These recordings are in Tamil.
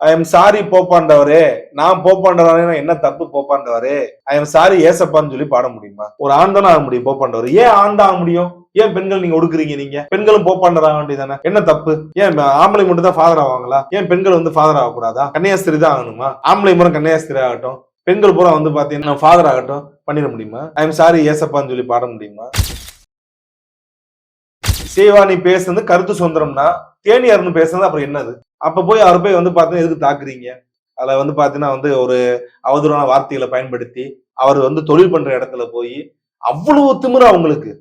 ஐ எம் சாரி போப்பாண்டவரே நான் போப்பாண்டவரே என்ன தப்பு போப்பாண்டவரே ஐ எம் சாரி ஏசப்பான்னு சொல்லி பாட முடியுமா? ஒரு ஆண் தானே ஆக முடியும் போப்பாண்டவர் ஏன் ஆண் ஆக முடியும்? ஏன் பெண்கள் நீங்க ஒடுக்குறீங்க நீங்க? பெண்களும் போப்பாண்டர் ஆக வேண்டியதானே என்ன தப்பு? ஏன் ஆம்பளை மட்டும் தான் ஃபாதர் ஆவாங்களா? ஏன் பெண்கள் வந்து ஃபாதர் ஆகக்கூடாதா? கன்னியாஸ்திரி தான் ஆகணுமா? ஆம்பளை மூலம் கன்னியாஸ்திரி ஆகட்டும். பெண்கள் பூரா வந்து பாத்தீங்கன்னா ஃபாதர் ஆகட்டும். பண்ணிட முடியுமா? ஐ எம் சாரி ஏசப்பான்னு சொல்லி பாட முடியுமா? சேவானி பேசுனது கருத்து சுதந்திரம்னா தேனியார்னு பேசுனது அப்புறம் என்னது? அப்ப போய் அவர் போய் வந்து பாத்தீங்கன்னா எதுக்கு தாக்குறீங்க? அதுல வந்து பாத்தீங்கன்னா வந்து ஒரு அவதூறான வார்த்தைகளை பயன்படுத்தி அவர் வந்து தொழில் பண்ற இடத்துல போய் அவ்வளவு திமிரு அவங்களுக்கு.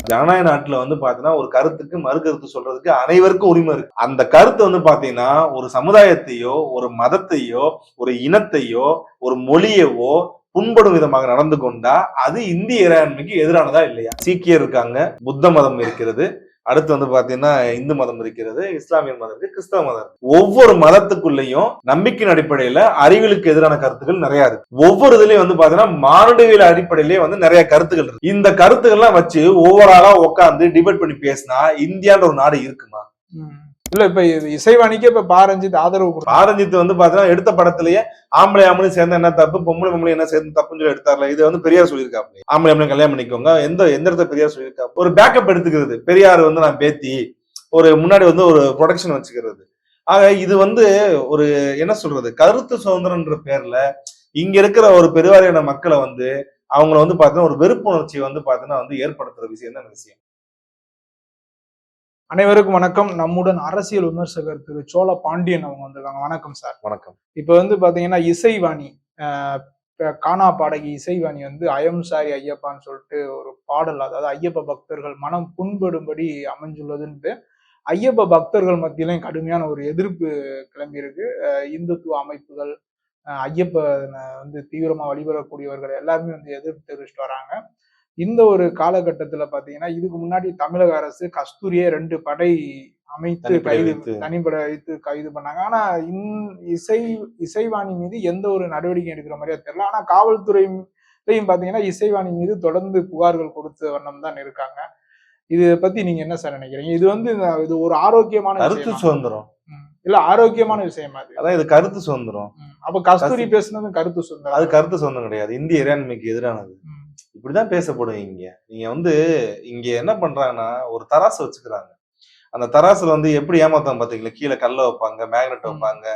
ஜனநாயக நாட்டுல வந்து பாத்தீங்கன்னா ஒரு கருத்துக்கு மறு கருத்து சொல்றதுக்கு அனைவருக்கும் உரிமை இருக்கு. அந்த கருத்து வந்து பாத்தீங்கன்னா ஒரு சமுதாயத்தையோ ஒரு மதத்தையோ ஒரு இனத்தையோ ஒரு மொழியவோ புண்படும் விதமாக நடந்து கொண்டா அது இந்திய இறையாண்மைக்கு எதிரானதா இல்லையா? சீக்கியர் இருக்காங்க புத்த மதம் இருக்கிறது. அடுத்து வந்து பாத்தீங்கன்னா இந்து மதம் இருக்கிறது இஸ்லாமிய மதம் இருக்கு கிறிஸ்தவ மதம் இருக்கு. ஒவ்வொரு மதத்துக்குள்ளேயும் நம்பிக்கையின் அடிப்படையில அறிவியலுக்கு எதிரான கருத்துக்கள் நிறைய இருக்கு. ஒவ்வொரு இதுலயும் வந்து பாத்தீங்கன்னா மானுடவியல் அடிப்படையிலேயே வந்து நிறைய கருத்துக்கள் இருக்கு. இந்த கருத்துக்கள்லாம் வச்சு ஒவ்வொரு ஆளா உட்காந்து டிபேட் பண்ணி பேசினா இந்தியான்ற ஒரு நாடு இருக்குமா? இல்ல இப்ப இசைவாணிக்கு இசைவாணிக்கே இப்ப பாரஞ்சித் ஆதரவு பாரஞ்சித் வந்து பாத்தீங்கன்னா எடுத்த படத்திலேயே ஆம்பளை ஆம்பளையும் சேர்ந்தா என்ன தப்பு? பொம்பளை பொம்பளை என்ன சேர்ந்து தப்புன்னு சொல்லி எடுத்தார்ல. இது வந்து பெரியார் சொல்லியிருக்காப்ல. ஆம்பளை ஆம்பளை கல்யாணம் பண்ணிக்கோங்க. எந்த எந்த இடத்துல பெரியார் சொல்லியிருக்கா? ஒரு பேக்கப் எடுத்துக்கிறது. பெரியார் வந்து நான் பேத்தி. ஒரு முன்னாடி வந்து ஒரு ப்ரொடக்ஷன் வச்சுக்கிறது. ஆக இது வந்து ஒரு என்ன சொல்றது? கருத்து சுதந்திரம்ன்ற பேர்ல இங்க இருக்கிற ஒரு பெருவாரியான மக்களை வந்து அவங்கள வந்து பாத்தீங்கன்னா ஒரு வெறுப்புணர்ச்சியை வந்து பாத்தீங்கன்னா வந்து ஏற்படுத்துற விஷயம் தான் விஷயம். அனைவருக்கும் வணக்கம். நம்முடன் அரசியல் விமர்சகர் திரு சோழ பாண்டியன் அவங்க வந்திருக்காங்க. வணக்கம் சார். வணக்கம். இப்ப வந்து பாத்தீங்கன்னா இசைவாணி கானா பாடகி இசைவாணி வந்து அயம் சாரி ஐயப்பான்னு சொல்லிட்டு ஒரு பாடல் அதாவது ஐயப்ப பக்தர்கள் மனம் புண்படும்படி அமைஞ்சுள்ளதுன்ட்டு ஐயப்ப பக்தர்கள் மத்தியிலும் கடுமையான ஒரு எதிர்ப்பு கிளம்பி இருக்கு ஆஹ் இந்துத்துவ அமைப்புகள் ஐயப்ப வந்து தீவிரமா வழிபடக்கூடியவர்கள் எல்லாருமே வந்து எதிர்ப்பு தெரிவிச்சுட்டு வராங்க. இந்த ஒரு காலகட்டத்துல பாத்தீங்கன்னா இதுக்கு முன்னாடி தமிழக அரசு கஸ்தூரியே ரெண்டு படை அமைத்து கைது. தனிப்படை வைத்து கைது பண்ணாங்க ஆனா இன் இசை இசைவாணி மீது எந்த ஒரு நடவடிக்கை எடுக்கிற மாதிரியா தெரியல ஆனா காவல்துறையும் பாத்தீங்கன்னா இசைவாணி மீது தொடர்ந்து புகார்கள் கொடுத்த வண்ணம் தான் இருக்காங்க இதை பத்தி நீங்க என்ன சார் நினைக்கிறீங்க இது வந்து இது ஒரு ஆரோக்கியமான கருத்து? சுதந்திரம். இல்ல ஆரோக்கியமான விஷயமா அது அதான் இது கருத்து சுதந்திரம். அப்ப கஸ்தூரி பேசுனது கருத்து அது சுதந்திரம் கருத்து சுதந்திரம் கிடையாது இந்திய இறையாண்மைக்கு எதிரானது. இப்படிதான் பேசப்படும் இங்க. நீங்க வந்து இங்க என்ன பண்றாங்கன்னா ஒரு தராசு வச்சுக்கிறாங்க. அந்த தராசுல வந்து எப்படி ஏமாத்தாங்க பாத்தீங்களா? கீழே கல்ல வைப்பாங்க மேக்னெட். வைப்பாங்க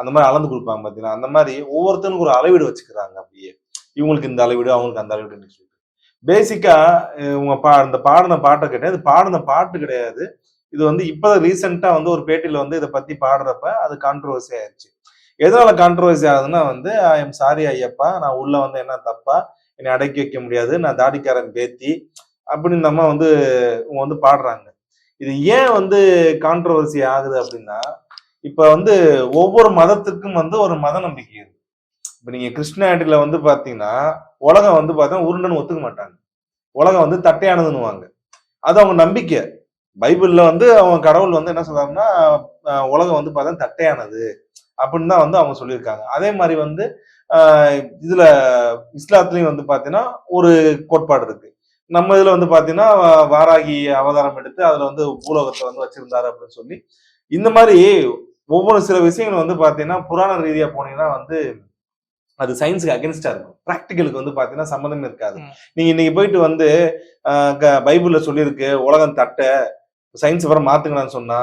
அந்த மாதிரி அளந்து கொடுப்பாங்க பாத்தீங்களா? அந்த மாதிரி ஒவ்வொருத்தனுக்கும் ஒரு அளவீடு வச்சுக்கிறாங்க அப்படியே. இவங்களுக்கு இந்த அளவீடு அவங்களுக்கு அந்த அளவீடுன்னு சொல்லிட்டு. பேசிக்கா உங்க பா இந்த பாடின பாட்டை கேட்டேன். இது பாடின பாட்டு கிடையாது. இது வந்து இப்பதான் ரீசெண்டா வந்து ஒரு பேட்டியில வந்து இதை பத்தி பாடுறப்ப அது கான்ட்ரவர்சி ஆயிடுச்சு எதனால கான்ட்ரவர்சி ஆகுதுன்னா வந்து ஐ எம் சாரி ஐயப்பா நான் உள்ள வந்து என்ன தப்பா என்னை அடக்கி வைக்க முடியாது. நான் தாடிக்காரன் பேத்தி அப்படின்னு இந்த அம்மா வந்து இவங்க வந்து பாடுறாங்க. இது ஏன் வந்து கான்ட்ரவர்சி ஆகுது அப்படின்னா இப்ப வந்து ஒவ்வொரு மதத்துக்கும் வந்து ஒரு மத நம்பிக்கை இருக்கு. இப்ப நீங்க கிறிஸ்டியானிட்டியில வந்து பாத்தீங்கன்னா உலகம் வந்து பார்த்தா உருண்டுன்னு ஒத்துக்க மாட்டாங்க. உலகம் வந்து தட்டையானதுன்னுவாங்க. அது அவங்க நம்பிக்கை. பைபிள்ல வந்து அவங்க கடவுள் வந்து என்ன சொல்றாங்கன்னா உலகம் வந்து பார்த்தா தட்டையானது அப்படின்னு தான் வந்து அவங்க சொல்லியிருக்காங்க. அதே மாதிரி வந்து இதுல இஸ்லாத்துலயும் வந்து பாத்தீங்கன்னா ஒரு கோட்பாடு இருக்கு. நம்ம இதுல வந்து பாத்தீங்கன்னா வாராகி அவதாரம் எடுத்து அதுல வந்து பூலோகத்தை வந்து வச்சிருந்தாரு அப்படின்னு சொல்லி. இந்த மாதிரி ஒவ்வொரு சில விஷயங்கள் வந்து பாத்தீங்கன்னா புராண ரீதியா போனீங்கன்னா வந்து அது சயின்ஸுக்கு அகேன்ஸ்டா இருக்கும். ப்ராக்டிக்கலுக்கு வந்து பாத்தீங்கன்னா சம்மந்தமே இருக்காது. நீங்க இன்னைக்கு போயிட்டு வந்து பைபிள்ல சொல்லியிருக்கு உலகம் தட்டை சயின்ஸ் வர மாத்துங்கன்னு சொன்னா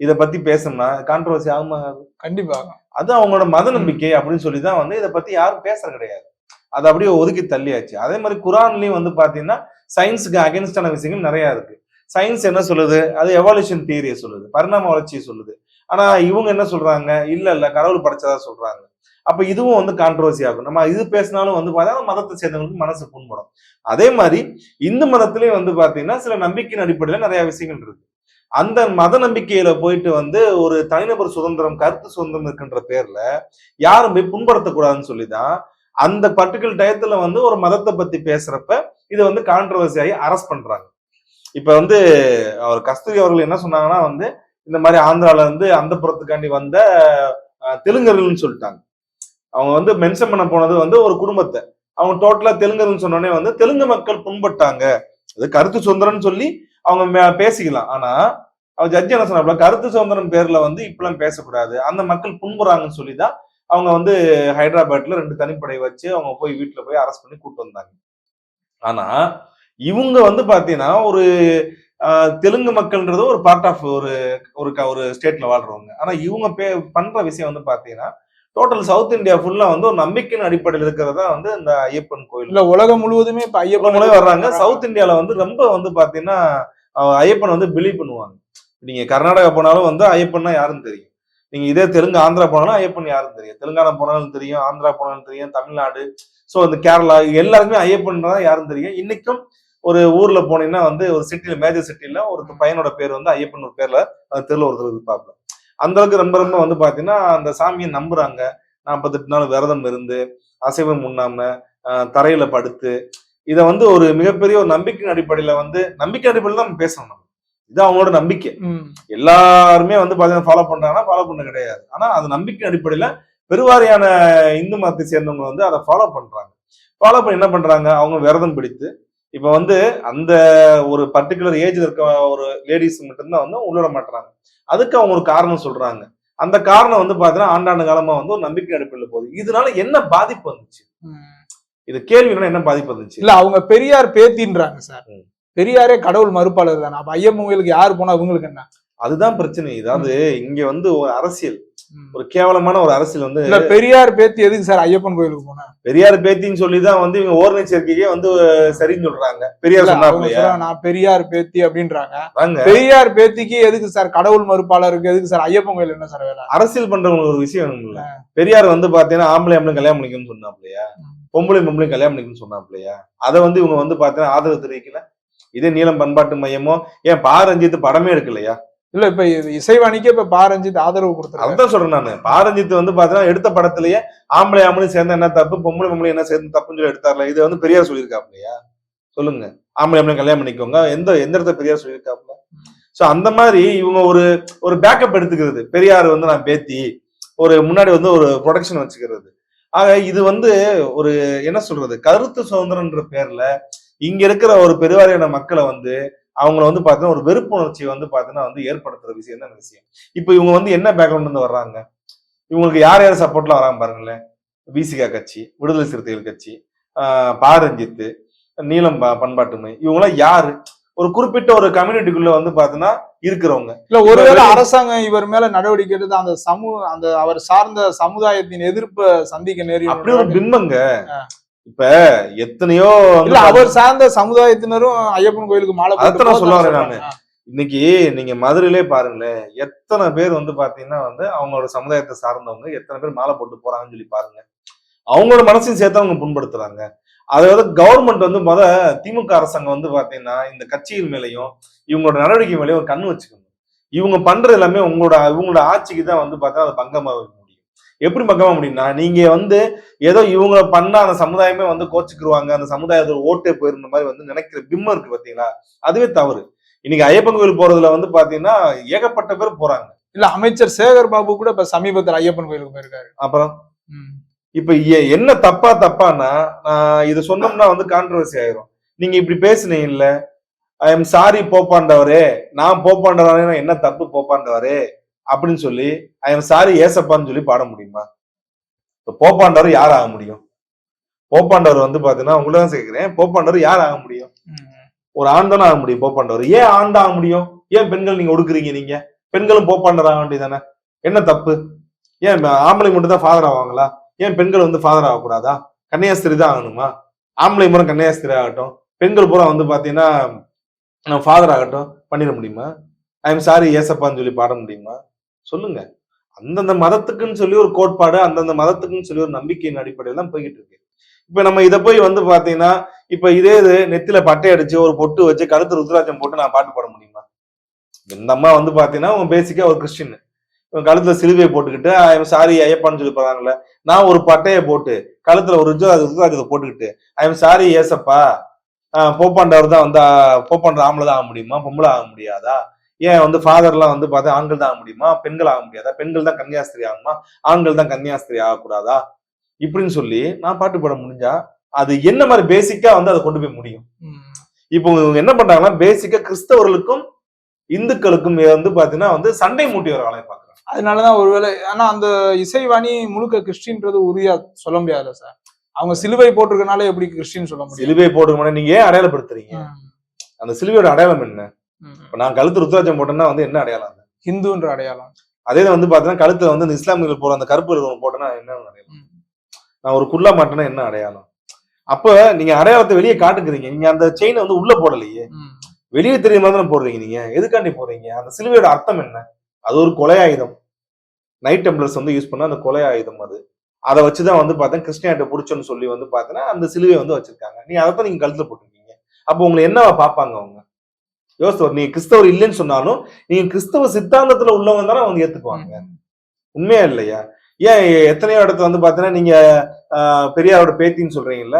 இதை பத்தி பேசணும்னா கான்ட்ரவர்சி ஆகுமா? கண்டிப்பா. அது அவங்களோட மத நம்பிக்கை அப்படின்னு சொல்லி தான் வந்து இதை பத்தி யாரும் பேசுறது கிடையாது. அதை அப்படியே ஒதுக்கி தள்ளியாச்சு. அதே மாதிரி குரான்லயும் வந்து பாத்தீங்கன்னா சயின்ஸுக்கு அகேன்ஸ்டான விஷயங்கள் நிறைய இருக்கு. சயின்ஸ் என்ன சொல்லுது? அது எவால்யூஷன் தியரியை சொல்லுது. பரிணாம வளர்ச்சியை சொல்லுது. ஆனா இவங்க என்ன சொல்றாங்க? இல்ல இல்ல கடவுள் படைச்சதா சொல்றாங்க. அப்ப இதுவும் வந்து கான்ட்ரவர்சி ஆகும். நம்ம இது பேசினாலும் வந்து பார்த்தா மதத்தை சேர்ந்தவங்களுக்கு மனசு புண்படும். அதே மாதிரி இந்து மதத்திலயும் வந்து பாத்தீங்கன்னா சில நம்பிக்கையின் அடிப்படையில நிறைய விஷயங்கள் இருக்கு. அந்த மத நம்பிக்கையில போயிட்டு வந்து ஒரு தனிநபர் சுதந்திரம் கருத்து சுதந்திரம் இருக்கின்ற பேர்ல யாரும் போய் புண்படுத்தக்கூடாதுன்னு சொல்லிதான் அந்த பர்டிகுலர் டயத்துல வந்து ஒரு மதத்தை பத்தி பேசுறப்ப இதை வந்து கான்ட்ரவர்சி ஆகி அரெஸ்ட் பண்றாங்க. இப்ப வந்து அவர் கஸ்தூரி அவர்கள் என்ன சொன்னாங்கன்னா வந்து இந்த மாதிரி ஆந்திரால இருந்து அந்த புறத்துக்காண்டி வந்த தெலுங்கர்கள்னு சொல்லிட்டாங்க. அவங்க வந்து மென்ஷன் பண்ண போனது வந்து ஒரு குடும்பத்தை. அவங்க டோட்டலா தெலுங்கர்னு சொன்னோடனே வந்து தெலுங்கு மக்கள் புண்பட்டாங்க. அது கருத்து சுதந்திரம்னு சொல்லி அவங்க மே- பேசிக்கலாம். ஆனா அவர் ஜட்ஜி என்ன சொன்னாப்ல கருத்து சுதந்திரம் பேர்ல வந்து இப்பெல்லாம் பேசக்கூடாது. அந்த மக்கள் புண்புறாங்கன்னு சொல்லி தான் அவங்க வந்து ஹைதராபாத்ல ரெண்டு தனிப்படை வச்சு அவங்க போய் வீட்டுல போய் அரெஸ்ட் பண்ணி கூட்டு வந்தாங்க. ஆனா இவங்க வந்து பாத்தீங்கன்னா ஒரு தெலுங்கு மக்கள்ன்றது ஒரு பார்ட் ஆஃப் ஒரு ஒரு க- ஒரு ஸ்டேட்ல வாழ்றவங்க. ஆனா இவங்க பே பண்ற விஷயம் வந்து பாத்தீங்கன்னா டோட்டல் சவுத் இந்தியா ஃபுல்லா வந்து ஒரு நம்பிக்கையின் அடிப்படையில் இருக்கிறதா வந்து இந்த ஐயப்பன் கோயில். இல்ல உலகம் முழுவதுமே இப்ப ஐயப்பன் வர்றாங்க. சவுத் இந்தியால வந்து ரொம்ப வந்து பாத்தீங்கன்னா ஐயப்பன் வந்து பிலீவ் பண்ணுவாங்க. நீங்க கர்நாடகா போனாலும் வந்து ஐயப்பன்னா யாருன்னு தெரியும். நீங்க இதே தெலுங்கு ஆந்திரா போனாலும் ஐயப்பன் யாருன்னு தெரியும். தெலுங்கானா போனாலும் தெரியும் ஆந்திரா போனாலும் தெரியும் தமிழ்நாடு சோ இந்த கேரளா எல்லாருக்குமே ஐயப்பன் தான் யாருன்னு தெரியும். இன்னைக்கும் ஒரு ஊர்ல போனீங்கன்னா வந்து ஒரு சிட்டில மேஜர் சிட்டில ஒரு பையனோட பேர் வந்து ஐயப்பன் ஒரு பேர்ல தெருல ஒருத்தர் இருப்பாப்ல அந்த அளவுக்கு ரொம்ப ரொம்ப வந்து பாத்தீங்கன்னா அந்த சாமியை நம்புறாங்க. நாற்பத்தெட்டு நாள் விரதம் இருந்து அசைவம் உண்ணாம தரையில படுத்து இதை வந்து ஒரு மிகப்பெரிய ஒரு நம்பிக்கையின் அடிப்படையில வந்து நம்பிக்கை அடிப்படையில தான் நம்ம பேசணும் நம்ம. இது அவங்களோட நம்பிக்கை. எல்லாருமே வந்து பாத்தீங்கன்னா ஃபாலோ பண்றாங்கன்னா ஃபாலோ பண்ண கிடையாது. ஆனா அது நம்பிக்கை அடிப்படையில பெருவாரியான இந்து மதத்தை சேர்ந்தவங்க வந்து அதை ஃபாலோ பண்றாங்க. ஃபாலோ பண்ணி என்ன பண்றாங்க? அவங்க விரதம் பிடித்து இப்ப வந்து அந்த ஒரு பர்டிகுலர் ஏஜ்ல இருக்க ஒரு லேடிஸ் மட்டும்தான் வந்து உள்ளிட மாட்டுறாங்க அதுக்கு அவங்க ஒரு காரணம் சொல்றாங்க. அந்த காரணம் வந்து பாத்தீங்கன்னா ஆண்டாண்டு காலமா வந்து ஒரு நம்பிக்கை அடிப்படையில் போகுது. இதனால என்ன பாதிப்பு வந்துச்சு. இது கேள்வி என்ன பாதிப்பு வந்துச்சு? இல்ல அவங்க பெரியார் பேத்தின்றாங்க சார். பெரியாரே கடவுள் மறுப்பாளர் தானே. அப்ப ஐயப்பன் கோயிலுக்கு யார் போனா இவங்களுக்கு என்ன? அதுதான் பிரச்சனை. அதாவது இங்க வந்து ஒரு அரசியல். ஒரு கேவலமான ஒரு அரசியல் வந்து இல்ல பெரியார் பேத்தி எதுக்கு சார் ஐயப்பன் கோயிலுக்கு போனா? பெரியார் பேத்தின்னு சொல்லிதான் வந்து இவங்க ஓரணை வந்து சரின்னு சொல்றாங்க. பெரியார் இல்ல, நான் பெரியார் பேத்தி அப்படின்றாங்க. பெரியார் பேத்திக்கு எதுக்கு சார் கடவுள் மறுப்பாளருக்கு எதுக்கு சார் ஐயப்பன் கோயில் என்ன சார் வேலை? அரசியல் பண்றவங்களுக்கு ஒரு விஷயம் வேணும்ல. பெரியார் வந்து பாத்தீங்கன்னா ஆம்பளை ஆம்பளை கல்யாணம் பண்ணிக்கணும்னு சொன்னாப்லையா. பொம்பளை பொம்பளை கல்யாணம் பண்ணிக்கணும்னு சொன்னாப்லையா? அதை வந்து இவங்க வந்து பாத்தீங்கன்னா ஆதரவு தெரிவிக்கல. இதே நீளம் பண்பாட்டு மையமோ ஏன் பா ரஞ்சித் படமே எடுக்கலையா? இல்ல இப்ப இசைவாணிக்கு இப்ப பாரஞ்சித் ஆதரவு கொடுத்துருக்காரு. அதான் சொல்றேன் நான். பாரஞ்சித் வந்து பாத்தீங்கன்னா எடுத்த படத்திலேயே ஆம்பளை ஆம்பளை சேர்ந்தா என்ன தப்பு பொம்பளை பொம்பளை என்ன சேர்ந்து தப்புன்னு சொல்லி எடுத்தார்ல. இது வந்து பெரியார் சொல்லியிருக்காப்லையா சொல்லுங்க. ஆம்பளை ஆம்பளை கல்யாணம் பண்ணிக்கோங்க. எந்த எந்த இடத்துல பெரியார் சொல்லியிருக்காப்ல சோ அந்த மாதிரி இவங்க ஒரு ஒரு பேக்கப் எடுத்துக்கிறது. பெரியார் வந்து நான் பேத்தி. ஒரு முன்னாடி வந்து ஒரு ப்ரொடக்ஷன் வச்சுக்கிறது. ஆக இது வந்து ஒரு என்ன சொல்றது? கருத்து சுதந்திரம்ன்ற பேர்ல இங்க இருக்கிற ஒரு பெருவாரியான மக்களை வந்து அவங்கள வந்து பாத்தீங்கன்னா ஒரு வெறுப்புணர்ச்சியை வந்து பாத்தீங்கன்னா வந்து ஏற்படுத்துற விஷயம் தான் விஷயம். இப்போ இவங்க வந்து என்ன பேக்ரவுண்ட் இருந்து வர்றாங்க? இவங்களுக்கு யார் யார் சப்போர்ட்ல வராங்க பாருங்களேன். விசிகா கட்சி விடுதலை சிறுத்தைகள் கட்சி பாரஞ்சித்து நீலம் ப- பண்பாட்டுமை இவங்களாம் யாரு? ஒரு குறிப்பிட்ட ஒரு கம்யூனிட்டிக்குள்ள வந்து பாத்தீங்கன்னா இருக்கிறவங்க. இல்ல ஒருவேளை அரசாங்கம் இவர் மேல நடவடிக்கை எடுத்து அந்த சமூக அந்த அவர் சார்ந்த சமுதாயத்தின் எதிர்ப்பை சந்திக்க அப்படி ஒரு ஆ. இப்ப எத்தனையோ இல்ல அவர் சார்ந்த சமுதாயத்தினரும் ஐயப்பன் கோயிலுக்கு மாலை போட்டு அதைத்தான் நான். இன்னைக்கு நீங்க மதுரையிலே பாருங்களேன் எத்தனை பேர் வந்து பாத்தீங்கன்னா வந்து அவங்களோட சமுதாயத்தை சார்ந்தவங்க எத்தனை பேர் மாலை போட்டு போறாங்கன்னு சொல்லி பாருங்க. அவங்களோட மனசையும் சேர்த்து அவங்க புண்படுத்துறாங்க. அதாவது கவர்மெண்ட் வந்து முத திமுக அரசாங்கம் வந்து பாத்தீங்கன்னா இந்த கட்சிகள் மேலயும் இவங்களோட நடவடிக்கை மேலயும் ஒரு கண்ணு வச்சுக்கணும். இவங்க பண்றது எல்லாமே உங்களோட இவங்களோட ஆட்சிக்கு தான் வந்து பார்த்தா அது பங்கமாக முடியும் எப்படி பங்கமா முடியும்னா நீங்க வந்து ஏதோ இவங்க பண்ண அந்த சமுதாயமே வந்து கோச்சுக்குருவாங்க அந்த சமுதாயத்தோட ஓட்டே போயிருந்த மாதிரி வந்து நினைக்கிற பிம்மம் இருக்கு பாத்தீங்களா? அதுவே தவறு. இன்னைக்கு ஐயப்பன் கோயில் போறதுல வந்து பாத்தீங்கன்னா ஏகப்பட்ட பேர் போறாங்க. இல்ல அமைச்சர் சேகர் பாபு கூட இப்ப சமீபத்துல ஐயப்பன் கோயிலுக்கு போயிருக்காரு. அப்புறம். இப்ப என்ன தப்பா தப்பான்னா நான் இது சொன்னோம்னா வந்து கான்ட்ரவர்சி ஆயிரும். நீங்க இப்படி பேசுனீங்கல்ல ஐ எம் சாரி போப்பாண்டவரே. நான் போப்பாண்டவரே என்ன தப்பு போப்பாண்டவரே? அப்படின்னு சொல்லி ஐ எம் சாரி ஏசப்பான்னு சொல்லி பாட முடியுமா? இப்போ போப்பாண்டவர் யார் ஆக முடியும்? போப்பாண்டவர் வந்து பாத்தீங்கன்னா உங்களை தான் சேர்க்கிறேன். போப்பாண்டவர் யார் ஆக முடியும்? ஒரு ஆண் தானே ஆக முடியும் போப்பாண்டவர். ஏன் ஆண் ஆக முடியும்? ஏன் பெண்கள் நீங்க ஒடுக்குறீங்க நீங்க? பெண்களும் போப்பாண்டவர் ஆக வேண்டியதானே என்ன தப்பு? ஏன் ஆம்பளை மட்டும் தான் ஃபாதர் ஆவாங்களா? ஏன் பெண்கள் வந்து ஃபாதர் ஆகக்கூடாதா? கன்னியாஸ்திரி தான் ஆகணுமா? ஆம்பளை பூரா கன்னியாஸ்திரி ஆகட்டும். பெண்கள் பூரா வந்து பாத்தீங்கன்னா ஃபாதர் ஆகட்டும். பண்ணிட முடியுமா? ஐ எம் சாரி ஏசப்பான்னு சொல்லி பாட முடியுமா? சொல்லுங்க. அந்தந்த மதத்துக்குன்னு சொல்லி ஒரு கோட்பாடு அந்தந்த மதத்துக்குன்னு சொல்லி ஒரு நம்பிக்கையின் அடிப்படையில் தான் போய்கிட்டு இருக்கு. இப்ப நம்ம இதை போய் வந்து பாத்தீங்கன்னா இப்ப இதே இது நெத்தில பட்டை அடிச்சு ஒரு பொட்டு வச்சு கழுத்து ருத்ராட்சம் போட்டு நான் பாட்டு பாட முடியுமா? இந்த அம்மா வந்து பாத்தீங்கன்னா அவங்க பேசிக்கா ஒரு கிறிஸ்டின் இவன் கழுத்துல சிலுவையை போட்டுக்கிட்டு சாரி ஐயப்பான்னு சொல்லி போறாங்கல்ல நான் ஒரு பட்டையை போட்டு கழுத்துல ஒரு ருத்ரா ருத்ராட்சத்தை போட்டுக்கிட்டு ஐஎம் சாரி ஏசப்பா. ஆஹ் போப்பாண்டவர் தான் வந்து ஆஹ் போப்பாண்டவர் ஆம்பளை தான் ஆக முடியுமா? பொம்பளை ஆக முடியாதா? ஏன் வந்து ஃபாதர்லாம் வந்து பார்த்தா ஆண்கள் தான் ஆக முடியுமா? பெண்கள் ஆக முடியாதா? பெண்கள் தான் கன்னியாஸ்திரி ஆகணுமா ஆண்கள் தான் கன்னியாஸ்திரி ஆகக்கூடாதா? இப்படின்னு சொல்லி நான் பாட்டு பாட முடிஞ்சா அது என்ன மாதிரி பேசிக்கா வந்து அதை கொண்டு போய் முடியும். இப்போ என்ன பண்றாங்கன்னா பேசிக்கா கிறிஸ்தவர்களுக்கும் இந்துக்களுக்கும் வந்து பாத்தீங்கன்னா வந்து சண்டை மூட்டி வர வேலையை பாக்குறாங்க அதனாலதான் ஒருவேளை ஆனா அந்த இசைவாணி முழுக்க கிறிஸ்டின்றது உறுதியா சொல்ல முடியாதுல்ல சார். அவங்க சிலுவை போட்டிருக்கனால எப்படி கிறிஸ்டின் சொல்ல முடியும்? சிலுவை போட்டுக்கணும் நீங்க ஏன் அடையாளப்படுத்துறீங்க? அந்த சிலுவையோட அடையாளம் என்ன. இப்ப நான் கழுத்து ருத்ராஜம் போட்டேன்னா வந்து என்ன அடையாளம்? ஹிந்துன்ற அடையாளம். அதே வந்து பாத்தீங்கன்னா கழுத்துல வந்து இந்த இஸ்லாமியர்கள் போற அந்த கருப்பு ஒன்று போட்டேன்னா என்ன அடையாளம். நான் ஒரு குள்ளா மாட்டேன்னா என்ன அடையாளம்? அப்ப நீங்க அடையாளத்தை வெளியே காட்டுக்கிறீங்க. நீங்க அந்த செயினை வந்து உள்ள போடலையே. வெளியே தெரிய மாதிரி தானே போடுறீங்க நீங்க. எதுக்காண்டி போடுறீங்க? அந்த சிலுவையோட அர்த்தம் என்ன? அது ஒரு கொலை ஆயுதம். நைட் டெம்ப்ளர்ஸ் வந்து யூஸ் பண்ண அந்த கொலை ஆயுதம் அது. அதை வச்சுதான் வந்து பார்த்தா கிறிஸ்டியானிட்ட பிடிச்சோன்னு சொல்லி வந்து பார்த்தீங்கன்னா அந்த சிலுவையை வந்து வச்சிருக்காங்க. நீங்க அதை தான் நீங்க கழுத்துல போட்டிருக்கீங்க. அப்போ உங்களை என்னவா பார்ப்பாங்க அவங்க? யோசித்து நீங்க கிறிஸ்தவர் இல்லைன்னு சொன்னாலும் நீங்க கிறிஸ்தவ சித்தாந்தத்துல உள்ளவங்க தானே அவங்க ஏத்துக்குவாங்க. உண்மையா இல்லையா? ஏன் எத்தனையோ இடத்துல வந்து பாத்தீங்கன்னா நீங்க பெரியாரோட பேத்தின்னு சொல்றீங்கல்ல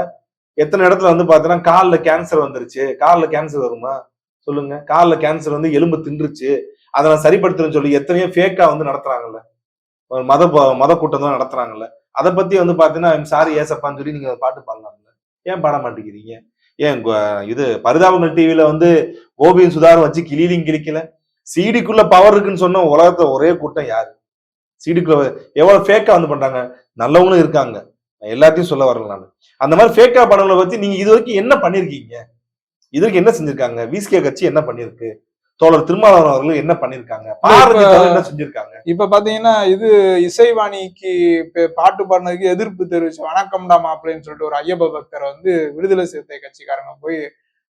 எத்தனை இடத்துல வந்து பாத்தீங்கன்னா கால்ல கேன்சர் வந்துருச்சு. கால்ல கேன்சர் வருமா? சொல்லுங்க. கால்ல கேன்சர் வந்து எலும்பு தின்றுச்சு. அதை நான் சரிப்படுத்துறேன்னு சொல்லி எத்தனையோ ஃபேக்கா வந்து நடத்துறாங்கல்ல. ஒரு மத மத கூட்டம் தான் நடத்துறாங்கல்ல. அதை பத்தி வந்து பாத்தீங்கன்னா சாரி ஏசப்பான்னு சொல்லி நீங்க பாட்டு பாடலாம்ல ஏன் பாட மாட்டேங்கிறீங்க? ஏன் இது பரிதாபங்கள் டிவியில வந்து கோபியும் சுதாரும் வச்சு கிளியிலையும் கிழிக்கல சிடிக்குள்ள பவர் இருக்குன்னு சொன்ன உலகத்துல ஒரே கூட்டம் யாரு? சிடிக்குள்ள எவ்வளவு ஃபேக்கா வந்து பண்றாங்க? நல்லவங்களும் இருக்காங்க. எல்லாத்தையும் சொல்ல வரல நான். அந்த மாதிரி ஃபேக்கா படங்களை பத்தி நீங்க இது வரைக்கும் என்ன பண்ணிருக்கீங்க? இது வரைக்கும் என்ன செஞ்சிருக்காங்க? விஸ்கே கட்சி என்ன பண்ணிருக்கு தோழர் திருமாவளவன் அவர்கள் என்ன பண்ணிருக்காங்க? பாரதி என்ன செஞ்சிருக்காங்க? இப்ப பாத்தீங்கன்னா இது இசைவாணிக்கு பாட்டு பாடினதுக்கு எதிர்ப்பு தெரிவிச்சு வணக்கம்டா மாப்பிள்ளைன்னு சொல்லிட்டு ஒரு ஐயப்ப பக்தரை வந்து விடுதலை சிறுத்தை கட்சிக்காரங்க போய்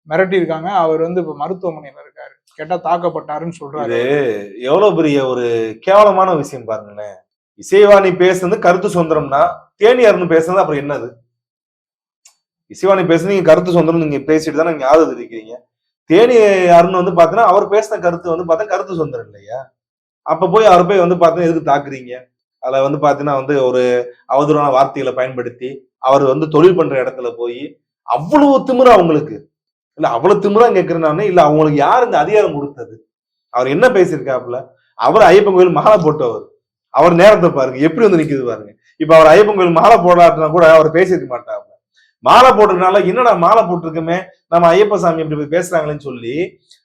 மிரட்டி இருக்காங்க அவர் வந்து இப்ப மருத்துவமனையில இருக்காரு. கேட்டா தாக்கப்பட்டாருன்னு சொல்றாரு எவ்வளவு பெரிய ஒரு கேவலமான விஷயம் பாருங்களேன். இசைவாணி பேசுனது கருத்து சுதந்திரம்னா தேனியார்னு பேசுனது அப்புறம் என்னது? இசைவாணி பேசுனது நீங்க கருத்து சுதந்திரம் நீங்க பேசிட்டு தானே நீங்க ஆதரவு தெரிவிக்கிறீங்க தேனியார்னு வந்து பாத்தீங்கன்னா அவர் பேசின கருத்து வந்து பார்த்தா கருத்து சுதந்திரம் இல்லையா? அப்ப போய் அவர் போய் வந்து பார்த்தீங்கன்னா எதுக்கு தாக்குறீங்க? அதுல வந்து பாத்தீங்கன்னா வந்து ஒரு அவதூறான வார்த்தைகளை பயன்படுத்தி அவர் வந்து தொழில் பண்ற இடத்துல போய் அவ்வளவு திமிரா அவங்களுக்கு? இல்ல அவ்வளவு திமிரா கேட்கிறேன் நான் இல்ல அவங்களுக்கு யார் இந்த அதிகாரம் கொடுத்தது? அவர் என்ன பேசியிருக்காப்புல? அவர் ஐயப்பன் கோயில் மாலை போட்டவர். அவர் நேரத்தை பாருங்க எப்படி வந்து நிக்குது பாருங்க. இப்ப அவர் ஐயப்பன் கோயில் மாலை போடாட்டினா கூட அவர் பேசியிருக்க மாட்டார். மாலை போட்டிருக்கனால என்னடா மாலை போட்டிருக்கோமே? நம்ம ஐயப்ப சாமி இப்படி போய் பேசுறாங்களேன்னு சொல்லி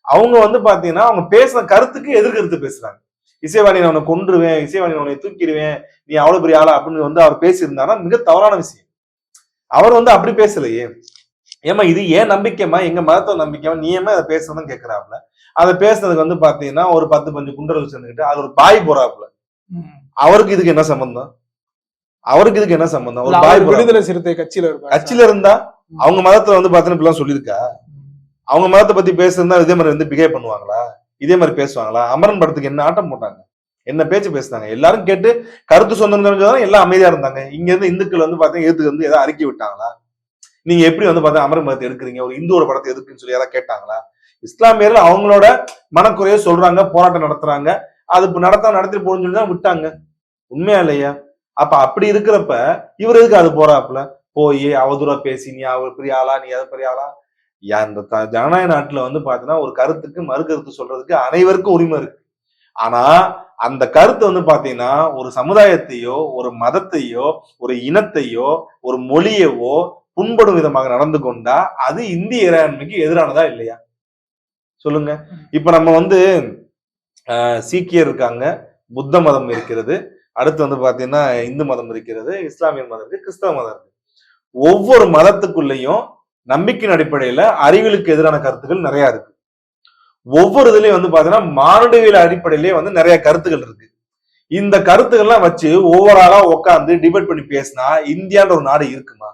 அவங்க வந்து பாத்தீங்கன்னா அவங்க பேசின கருத்துக்கு எதிர்கருத்து பேசுறாங்க. இசைவாணி நான் உன்னை கொன்றுவேன் இசைவாணி உன்னை தூக்கிடுவேன் நீ அவ்வளவு பெரிய ஆளா? அப்படின்னு வந்து அவர் பேசியிருந்தாருன்னா மிக தவறான விஷயம். அவர் வந்து அப்படி பேசலையே. ஏமா இது ஏன் நம்பிக்கைமா எங்க மதத்தோட நம்பிக்கைமா நீ ஏமா அதை பேசுறதுன்னு கேக்குறாப்புல. அதை பேசுனதுக்கு வந்து பாத்தீங்கன்னா ஒரு பத்து பஞ்சு குண்டர்கள் சேர்ந்துக்கிட்டு அது ஒரு பாய் போறாப்புல. அவருக்கு இதுக்கு என்ன சம்பந்தம்? அவருக்கு இதுக்கு என்ன சம்பந்தம்? ஒரு பாய். விடுதலை சிறுத்தை கட்சியில இருக்காரு கட்சியில இருந்தா அவங்க மதத்துல வந்து பாத்தீங்கன்னா இப்படிலாம் சொல்லியிருக்கா? அவங்க மதத்தை பத்தி பேசுறதா இதே மாதிரி வந்து பிஹேவ் பண்ணுவாங்களா? இதே மாதிரி பேசுவாங்களா? அமரன் படத்துக்கு என்ன ஆட்டம் போட்டாங்க? என்ன பேச்சு பேசுனாங்க? எல்லாரும் கேட்டு கருத்து சொந்தம் தெரிஞ்சதான் எல்லாம் அமைதியா இருந்தாங்க. இங்க இருந்து இந்துக்கள் வந்து பாத்தீங்கன்னா எதுக்கு வந்து ஏதாவது அறிக்கை விட்டாங்களா? நீங்க எப்படி வந்து பார்த்தா அமரன் மதத்தை எடுக்கிறீங்க ஒரு இந்துவோட படத்தை எதுக்குன்னு சொல்லி யாராவது கேட்டாங்களா? இஸ்லாமியர்கள் அவங்களோட மனக்குறைய சொல்றாங்க போராட்டம் நடத்துறாங்க. அது நடத்தா நடத்திட்டு போகணும்னு சொல்லி தான் விட்டாங்க. உண்மையா இல்லையா? அப்ப அப்படி இருக்கிறப்ப இவர் எதுக்கு அது போறாப்புல? போய் அவதூறா பேசி நீ அவர் பெரிய ஆளா? நீ அது பெரிய ஆளா? யா- இந்த த- ஜனநாயக நாட்டுல வந்து பாத்தீங்கன்னா ஒரு கருத்துக்கு மறு கருத்து சொல்றதுக்கு அனைவருக்கும் உரிமை இருக்கு. ஆனா அந்த கருத்து வந்து பாத்தீங்கன்னா ஒரு சமுதாயத்தையோ ஒரு மதத்தையோ ஒரு இனத்தையோ ஒரு மொழியவோ புண்படும் விதமாக நடந்து கொண்டா அது இந்திய இறையாண்மைக்கு எதிரானதா இல்லையா? சொல்லுங்க. இப்ப நம்ம வந்து ஆஹ், சீக்கியர் இருக்காங்க புத்த மதம் இருக்கிறது. அடுத்து வந்து பாத்தீங்கன்னா இந்து மதம் இருக்கிறது இஸ்லாமிய மதம் இருக்கு கிறிஸ்தவ மதம் இருக்கு. ஒவ்வொரு மதத்துக்குள்ளேயும் நம்பிக்கையின் அடிப்படையில அறிவியலுக்கு எதிரான கருத்துக்கள் நிறைய இருக்கு. ஒவ்வொரு இதுலயும் வந்து பாத்தீங்கன்னா மானுடவியல் அடிப்படையிலேயே வந்து நிறைய கருத்துக்கள் இருக்கு. இந்த கருத்துக்கள்லாம் வச்சு ஒவ்வொரு ஆளா உட்காந்து டிபேட் பண்ணி பேசினா இந்தியான்ற ஒரு நாடு இருக்குமா.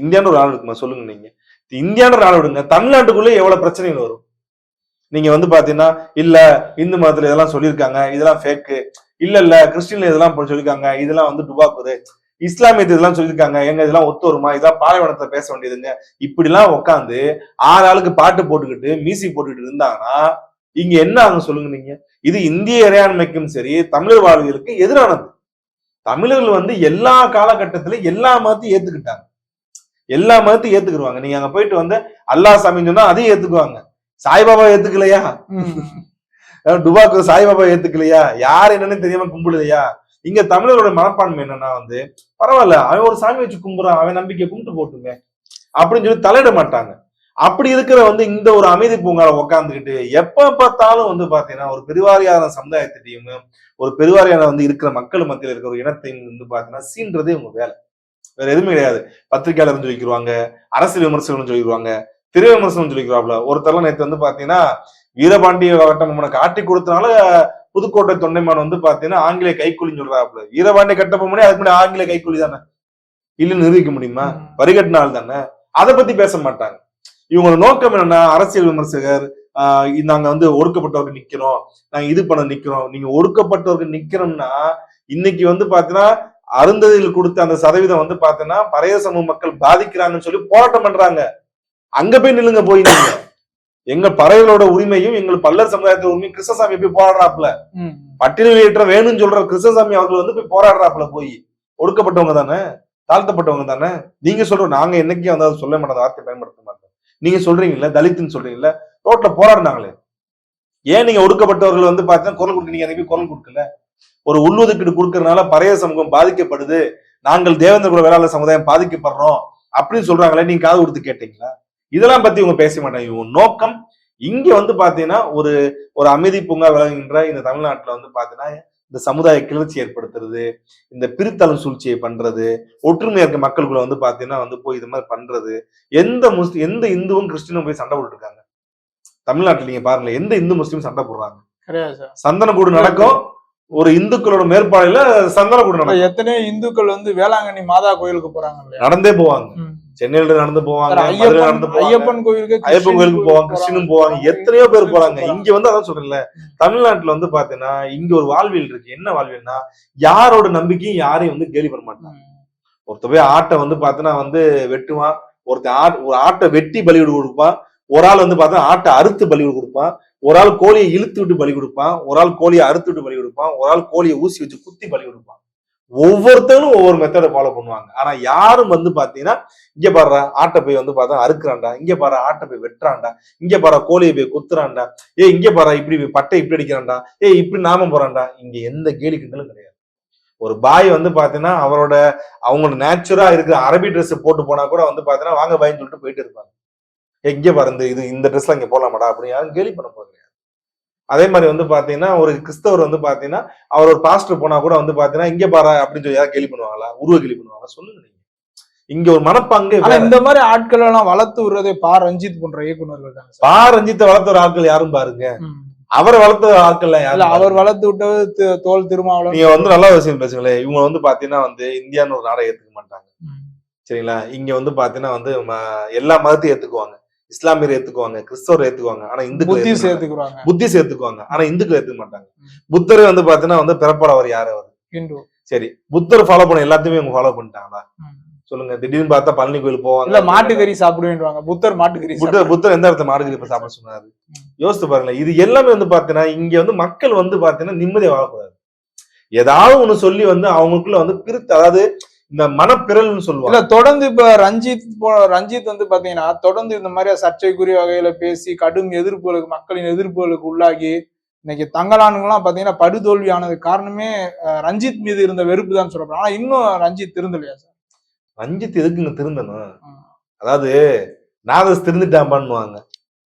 இந்தியான்ற ஒரு நாடு இருக்குமா? சொல்லுங்க நீங்க. இந்தியான்ற நாடு விடுங்க. தமிழ்நாட்டுக்குள்ள எவ்வளவு பிரச்சனைகள் வரும்? நீங்க வந்து பாத்தீங்கன்னா இல்ல இந்து மதத்துல இதெல்லாம் சொல்லியிருக்காங்க இதெல்லாம் ஃபேக்கு இல்ல இல்ல கிறிஸ்டின்ல இதெல்லாம் சொல்லியிருக்காங்க இதெல்லாம் வந்து டுபாக்குது இஸ்லாமியத்து இதெல்லாம் சொல்லியிருக்காங்க எங்க இதெல்லாம் ஒத்து வருமா? இதெல்லாம் பாலைவனத்தை பேச வேண்டியதுங்க. இப்படி எல்லாம் உட்காந்து ஆறு ஆளுக்கு பாட்டு போட்டுக்கிட்டு மியூசிக் போட்டுக்கிட்டு இருந்தாங்கன்னா இங்க என்ன ஆகும் சொல்லுங்க நீங்க? இது இந்திய இறையாண்மைக்கும் சரி தமிழர் வாழ்வியலுக்கு எதிரானது. தமிழர்கள் வந்து எல்லா காலகட்டத்திலும் எல்லா மதத்தையும் ஏத்துக்கிட்டாங்க. எல்லா மதத்தையும் ஏத்துக்கிடுவாங்க நீங்க அங்க போயிட்டு வந்து அல்லாஹ் சாமின்னு சொன்னா அதையும் ஏத்துக்குவாங்க. சாய்பாபா ஏத்துக்கலையா? டுபாக்கு சாய்பாபா ஏத்துக்கலையா? யார் என்னன்னு தெரியாம கும்பிடலையா? இங்க தமிழரோட மனப்பான்மை என்னன்னா வந்து பரவாயில்ல அவன் ஒரு சாமி வச்சு கும்பிடுறான் அவன் நம்பிக்கை கும்பிட்டு போட்டுங்க அப்படின்னு சொல்லி தலையிட மாட்டாங்க. அப்படி இருக்கிற வந்து இந்த ஒரு அமைதி பூங்கால உட்காந்துக்கிட்டு எப்ப பார்த்தாலும் வந்து பாத்தீங்கன்னா ஒரு பெருவாரியான சமுதாயத்திட்டையும் ஒரு பெருவாரியான வந்து இருக்கிற மக்கள் மத்தியில் இருக்கிற ஒரு இனத்தையும் வந்து பாத்தீங்கன்னா சீன்றதே உங்க வேலை. வேற எதுவுமே கிடையாது. பத்திரிகையாளர் சொல்லிக்கிறாங்க அரசியல் விமர்சனம் சொல்லிடுவாங்க திரை விமர்சனம் சொல்லிக்கிறாப்ல ஒருத்தர்லாம் நேற்று வந்து பாத்தீங்கன்னா வீரபாண்டிய கட்டபொம்மனை காட்டி கொடுத்தனால புதுக்கோட்டை தொண்டைமான் வந்து பாத்தீங்கன்னா ஆங்கிலேய கைக்கூலின்னு சொல்றாப்புல. வீரபாண்டிய கட்டபொம்மனே அதுக்கு முன்னாடி ஆங்கிலேய கைக்கூலி தானே? இல்லைன்னு நிரூபிக்க முடியுமா? வரிகட்டினால் தானே? அதை பத்தி பேச மாட்டாங்க. இவங்களோட நோக்கம் என்னன்னா அரசியல் விமர்சகர் ஆஹ் நாங்க வந்து ஒடுக்கப்பட்டவர்கள் நிக்கிறோம். நாங்க இது பண்ண நிக்கிறோம். நீங்க ஒடுக்கப்பட்டவர்கள் நிக்கிறோம்னா இன்னைக்கு வந்து பாத்தீங்கன்னா அருந்ததில் கொடுத்த அந்த சதவீதம் வந்து பாத்தீங்கன்னா பழைய சமூக மக்கள் பாதிக்கிறாங்கன்னு சொல்லி போராட்டம் பண்றாங்க. அங்க போய் நில்லுங்க போய் நீங்க எங்க பறையர்களோட உரிமையும் எங்கள் பல்லர் சமுதாயத்தோட உரிமையும் கிருஷ்ணசாமி போய் போராடுறாப்புல. ம். பட்டியலேற்ற வேணும்னு சொல்ற கிருஷ்ணசாமி அவர்கள் வந்து போய் போராடுறாப்புல போய். ஒடுக்கப்பட்டவங்க தானே? தாழ்த்தப்பட்டவங்க தானே? நீங்க சொல்ற நாங்க என்னைக்கும் வந்து சொல்ல மாட்டோம் வார்த்தை பயன்படுத்த மாட்டோம். நீங்க சொல்றீங்கல்ல தலித்துன்னு சொல்றீங்கல்ல ரோட்ல போராடினாங்களே. ஏன் நீங்க ஒடுக்கப்பட்டவர்கள் வந்து பார்த்தீங்கன்னா குரல் கொடுக்க நீங்க எனக்கு குரல் கொடுக்கல? ஒரு உள்ளுதுக்கீடு கொடுக்கறதுனால பறைய சமூகம் பாதிக்கப்படுது. நாங்கள் தேவேந்திர குல வேளாளர் சமுதாயம் பாதிக்கப்படுறோம் அப்படின்னு சொல்றாங்களே நீங்க காது கொடுத்து கேட்டீங்களா? இதெல்லாம் பத்தி இவங்க பேச மாட்டாங்க. இவங்க நோக்கம். இங்க வந்து பாத்தீங்கன்னா ஒரு ஒரு அமைதி பூங்கா விளங்குகின்ற இந்த தமிழ்நாட்டுல வந்து பாத்தீங்கன்னா இந்த சமுதாய கிளர்ச்சி ஏற்படுத்துறது இந்த பிரித்தளம் சூழ்ச்சியை பண்றது ஒற்றுமை இருக்க மக்களுக்குள்ள வந்து பாத்தீங்கன்னா வந்து போய் இது மாதிரி பண்றது எந்த முஸ்லிம் எந்த இந்துவும் கிறிஸ்டினும் போய் சண்டை போட்டு இருக்காங்க தமிழ்நாட்டுல நீங்க பாருங்க எந்த இந்து முஸ்லீம் சண்டை போடுறாங்க? சந்தனக்கூடு நடக்கும். ஒரு இந்துக்களோட மேற்பார்வையில சந்தனக்கூடு நடக்கும். எத்தனையோ இந்துக்கள் வந்து வேளாங்கண்ணி மாதா கோயிலுக்கு போறாங்க நடந்தே போவாங்க. சென்னையில நடந்து போவாங்க நடந்து ஐயப்பன் கோயிலுக்கு ஐயப்பன் கோயிலுக்கு போவாங்க கிறிஸ்டினும் போவாங்க எத்தனையோ பேர் போறாங்க. இங்க வந்து அதான் சொல்றேன்ல. தமிழ்நாட்டுல வந்து பாத்தீங்கன்னா இங்க ஒரு வாழ்வியல் இருக்கு. என்ன வாழ்வியல்னா யாரோட நம்பிக்கையும் யாரையும் வந்து கேலி பண்ண மாட்டாங்க. ஒருத்த போய் ஆட்டை வந்து பாத்தீங்கன்னா வந்து வெட்டுவான். ஒருத்தன் ஆட் ஒரு ஆட்டை வெட்டி பலிவிடு கொடுப்பான். ஒரு ஆள் வந்து பார்த்தா ஆட்டை அறுத்து பலிவிடு கொடுப்பான். ஒரு ஆள் கோழியை இழுத்து விட்டு பலி கொடுப்பான். ஒரு ஆள் கோழியை அறுத்து விட்டு பலி கொடுப்பான். ஒரு ஆள் கோழியை ஊசி வச்சு குத்தி பலி கொடுப்பான். ஒவ்வொருத்தரும் ஒவ்வொரு மெத்தடை ஃபாலோ பண்ணுவாங்க. ஆனா யாரும் வந்து பாத்தீங்கன்னா இங்க பாடுறா ஆட்டை போய் வந்து பார்த்தா அறுக்குறான்டா இங்க பாரு ஆட்டை போய் வெட்டுறான்டா இங்க பாரு கோழியை போய் குத்துறான்டா ஏ இங்க பாரு இப்படி போய் பட்டை இப்படி அடிக்கிறான்டா ஏ இப்படி நாம போறான்டா இங்க எந்த கேலி கிண்டலும் கிடையாது. ஒரு பாய் வந்து பாத்தீங்கன்னா அவரோட அவங்களோட நேச்சுரா இருக்கிற அரபி ட்ரெஸ் போட்டு போனா கூட வந்து பாத்தீங்கன்னா வாங்க பாய்ன்னு சொல்லிட்டு போயிட்டு இருப்பாங்க. எங்கே பாரு இந்த இது இந்த ட்ரெஸ்ல இங்க போலாமாடா அப்படின்னு யாரும் கேலி பண்ண போறது அதே மாதிரி வந்து பாத்தீங்கன்னா ஒரு கிறிஸ்தவர் வந்து பாத்தீங்கன்னா அவர் ஒரு பாஸ்டர் போனா கூட வந்து பாத்தீங்கன்னா இங்க பாரு அப்படின்னு சொல்லி யாரும் கேலி பண்ணுவாங்களா? உருவ கேலி பண்ணுவாங்களா? சொல்லுங்க நீங்க. இங்க ஒரு மனப்பாங்கு இந்த மாதிரி ஆட்கள் எல்லாம் வளர்த்து விடுறதே பா ரஞ்சித் போன்ற இயக்குனர்கள் தான் பா ரஞ்சித்தை வளர்த்த ஒரு ஆட்கள் யாரும் பாருங்க. அவரை வளர்த்த ஆட்கள் இல்ல அவர் வளர்த்து விட்டது தோல் திருமாவளவன். நீங்க வந்து நல்ல விஷயம் பேசுங்களேன். இவங்க வந்து பாத்தீங்கன்னா வந்து இந்தியான்னு ஒரு நாடை ஏத்துக்க மாட்டாங்க. சரிங்களா? இங்க வந்து பாத்தீங்கன்னா வந்து எல்லா மதத்தையும் ஏத்துக்குவாங்க. இஸ்லாமியர் ஏத்துக்குவாங்க கிறிஸ்தவர் ஏத்துக்குவாங்க. ஆனா இந்துக்கள் புத்தி ஏத்துக்க மாட்டாங்க. சேர்த்துக்குறாங்க புத்தி சேர்த்துக்குவாங்க. ஆனா இந்துக்கள் ஏத்துக்க மாட்டாங்க. புத்தர் வந்து பாத்தீங்கன்னா வந்து பிறப்பாளவர் யாரு அவர்? ஹிந்து. சரி புத்தர் ஃபாலோ பண்ண எல்லாத்தையுமே இவங்க ஃபாலோ பண்ணிட்டாங்களா. சொல்லுங்க திடீர்னு பார்த்தா பழனி கோயில் போவாங்க. இல்ல மாட்டுக்கறி சாப்பிடுவேன்றாங்க. புத்தர் மாட்டுக்கறி புத்தர் புத்தர் எந்த இடத்துல மாடுகறி இப்ப சாப்பிட சொன்னாரு. யோசித்து பாருங்களேன் இது எல்லாமே வந்து பாத்தீங்கன்னா இங்க வந்து மக்கள் வந்து பாத்தீங்கன்னா நிம்மதியா வாழக்கூடாது. ஏதாவது ஒண்ணு சொல்லி வந்து அவங்களுக்குள்ள வந்து பிரித்து அதாவது இந்த மனப்பிறல்னு இல்ல சொல்லுவாங்க தொடர்ந்து இப்ப ரஞ்சித் ரஞ்சித் வந்து பாத்தீங்கன்னா தொடர்ந்து இந்த மாதிரி சர்ச்சைக்குரிய வகையில பேசி கடும் எதிர்ப்புகளுக்கு மக்களின் எதிர்ப்புகளுக்கு உள்ளாகி இன்னைக்கு தங்கலானுங்கெல்லாம் பாத்தீங்கன்னா படுதோல்வி ஆனது காரணமே ரஞ்சித் மீது இருந்த வெறுப்பு தான் சொல்லப்படுறோம் ஆனா இன்னும் ரஞ்சித் திருந்தலையா சார்? ரஞ்சித் எதுக்குங்க திருந்தணும். அதாவது நாதஸ் திருந்துட்டான் பண்ணுவாங்க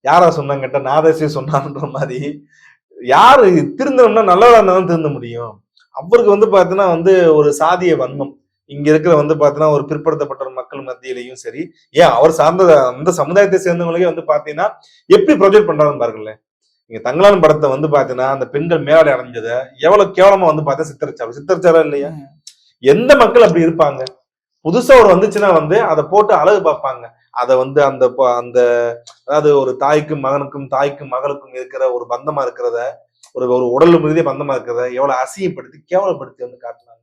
யாரா சொன்னாங்க கேட்டா நாதஸே சொன்னான்ற மாதிரி. யாரு திருந்தணும்னா நல்லதா இருந்தாலும் திருந்த முடியும். அவருக்கு வந்து பாத்தீங்கன்னா வந்து ஒரு சாதிய வன்மம். இங்க இருக்கிற வந்து பாத்தீங்கன்னா ஒரு பிற்படுத்தப்பட்ட ஒரு மக்கள் மத்தியிலையும் சரி ஏன் அவர் சார்ந்த அந்த சமுதாயத்தை சேர்ந்தவங்களுக்கே வந்து பாத்தீங்கன்னா எப்படி ப்ரொஜெக்ட் பண்றாங்கன்னு பாருங்களேன். இங்க தங்கலான் படத்தை வந்து பாத்தீங்கன்னா அந்த பெண்கள் மேலாடை அடைஞ்சதை எவ்வளவு கேவலமா வந்து பார்த்தா சித்தரிச்சாரு. சித்தரிச்சாரா இல்லையா. எந்த மக்கள் அப்படி இருப்பாங்க? புதுசா ஒரு வந்துச்சுன்னா வந்து அதை போட்டு அழகு பார்ப்பாங்க. அதை வந்து அந்த அந்த அதாவது ஒரு தாய்க்கும் மகனுக்கும் தாய்க்கும் மகளுக்கும் இருக்கிற ஒரு பந்தமா இருக்கிறத ஒரு ஒரு உடல் மீதே பந்தமா இருக்கிறத எவ்வளவு அசிங்கப்படுத்தி கேவலப்படுத்தி வந்து காட்டினாங்க.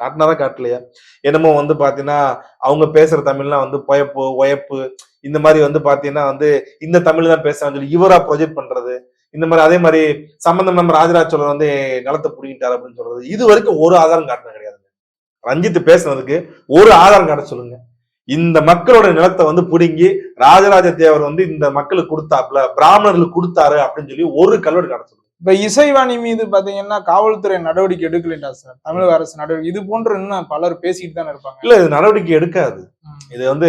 காட்டினாதான் காட்டலையா? என்னமோ வந்து பாத்தீங்கன்னா அவங்க பேசுற தமிழ்லாம் வந்து பொயப்பு ஒயப்பு இந்த மாதிரி வந்து பாத்தீங்கன்னா வந்து இந்த தமிழ் தான் பேசுறான்னு சொல்லி இவரா ப்ரொஜெக்ட் பண்றது. இந்த மாதிரி அதே மாதிரி சம்பந்தம் நம்ம ராஜராஜ சோழர் வந்து நிலத்தை புடிங்கிட்டாரு அப்படின்னு சொல்றது. இது வரைக்கும் ஒரு ஆதாரம் காட்டின கிடையாது ரஞ்சித் பேசுனதுக்கு ஒரு ஆதாரம் காட்ட சொல்லுங்க. இந்த மக்களோட நிலத்தை வந்து புடுங்கி ராஜராஜ தேவர் வந்து இந்த மக்களுக்கு கொடுத்தாப்ல பிராமணர்களுக்கு கொடுத்தாரு அப்படின்னு சொல்லி ஒரு கல்வெட்டு காட்ட சொல்லுங்க. இப்ப இசைவாணி மீது பாத்தீங்கன்னா காவல்துறை நடவடிக்கை எடுக்கலைண்டா சார். தமிழக அரசு நடவடிக்கை. இது போன்ற இன்னும் பலர் பேசிட்டு தானே இருப்பாங்க. இல்ல இது நடவடிக்கை எடுக்காது. இது வந்து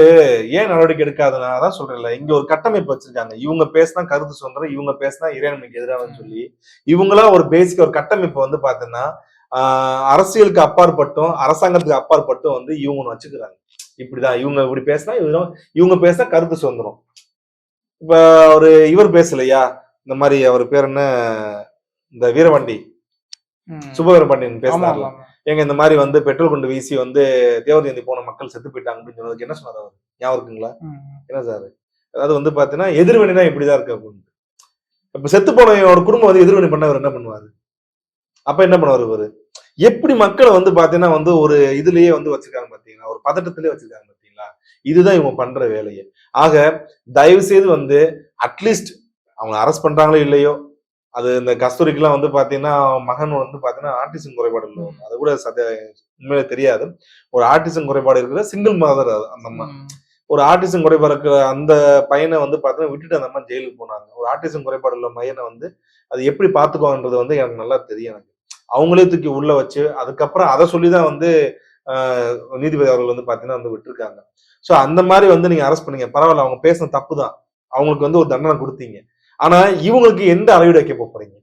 ஏன் நடவடிக்கை எடுக்காதுன்னா அதான் சொல்றேன்ல இங்க ஒரு கட்டமைப்பு வச்சிருக்காங்க. இவங்க பேசினா கருத்து சுதந்திரம் இவங்க பேசினா இறைவனுக்கு எதிரானு சொல்லி இவங்களா ஒரு பேசிக் ஒரு கட்டமைப்பு வந்து பாத்தீங்கன்னா ஆஹ், அரசியலுக்கு அப்பாற்பட்டும் அரசாங்கத்துக்கு அப்பாற்பட்டும் வந்து இவங்க வச்சுக்கிறாங்க. இப்படிதான் இவங்க இப்படி பேசினா இவங்க இவங்க பேசினா கருத்து சுதந்திரம். இப்ப ஒரு இவர் பேசலையா? இந்த மாதிரி அவர் பேர் என்ன? இந்த வீரவண்டி. ம். சுபவீர பாண்டியன் ஆமா பேசினார்ல எங்க இந்த மாதிரி வந்து பெட்ரோல் குண்டு வீசி வந்து தேவதேந்தி போன மக்கள் செத்து போயிட்டாங்க அப்படின்னு சொன்னதுக்கு என்ன சொன்னார் அவர்? ஞாபகம் இருக்குங்களா. என்ன சார்? அதாவது வந்து பாத்தீங்கன்னா எதிர்வினை இப்படிதான் இருக்கு அப்படின்னு. இப்ப செத்து போனவனோட குடும்பம் வந்து எதிர்வினை பண்ணவர் என்ன பண்ணுவாரு? அப்ப என்ன பண்ணுவாரு இவரு? எப்படி மக்களை வந்து பாத்தீங்கன்னா வந்து ஒரு இதுலயே வந்து வச்சிருக்காங்க பாத்தீங்களா? ஒரு பதட்டத்திலேயே வச்சிருக்காங்க பாத்தீங்களா? இதுதான் இவங்க பண்ற வேலையே. ஆக தயவு செய்து வந்து அட்லீஸ்ட் அவங்க அரெஸ்ட் பண்றாங்களோ இல்லையோ அது இந்த கஸ்தூரிக்கெல்லாம் வந்து பாத்தீங்கன்னா அவன் மகன் வந்து பாத்தீங்கன்னா ஆர்டிசம் குறைபாடு இல்லை அது கூட சத உண்மையிலே தெரியாது. ஒரு ஆர்டிசம் குறைபாடு இருக்கிற சிங்கிள் மதர் அந்த அம்மா. ஒரு ஆர்டிசம் குறைபாடு இருக்கிற அந்த பையனை வந்து பார்த்தீங்கன்னா விட்டுட்டு அந்த அம்மா ஜெயிலுக்கு போனாங்க. ஒரு ஆர்டிசம் குறைபாடு உள்ள பையனை வந்து அது எப்படி பார்த்துக்குவாங்கன்றது வந்து எனக்கு நல்லா தெரியும் எனக்கு. அவங்களே தூக்கி உள்ள வச்சு அதுக்கப்புறம் அதை சொல்லி தான் வந்து நீதிபதி அவர்கள் வந்து பார்த்தீங்கன்னா வந்து விட்டுருக்காங்க. ஸோ அந்த மாதிரி வந்து நீங்க அரெஸ்ட் பண்ணீங்க. பரவாயில்ல அவங்க பேசின தப்பு தான் அவங்களுக்கு வந்து ஒரு தண்டனை கொடுத்தீங்க. ஆனா இவங்களுக்கு எந்த அளவீடு வைக்க போறீங்க?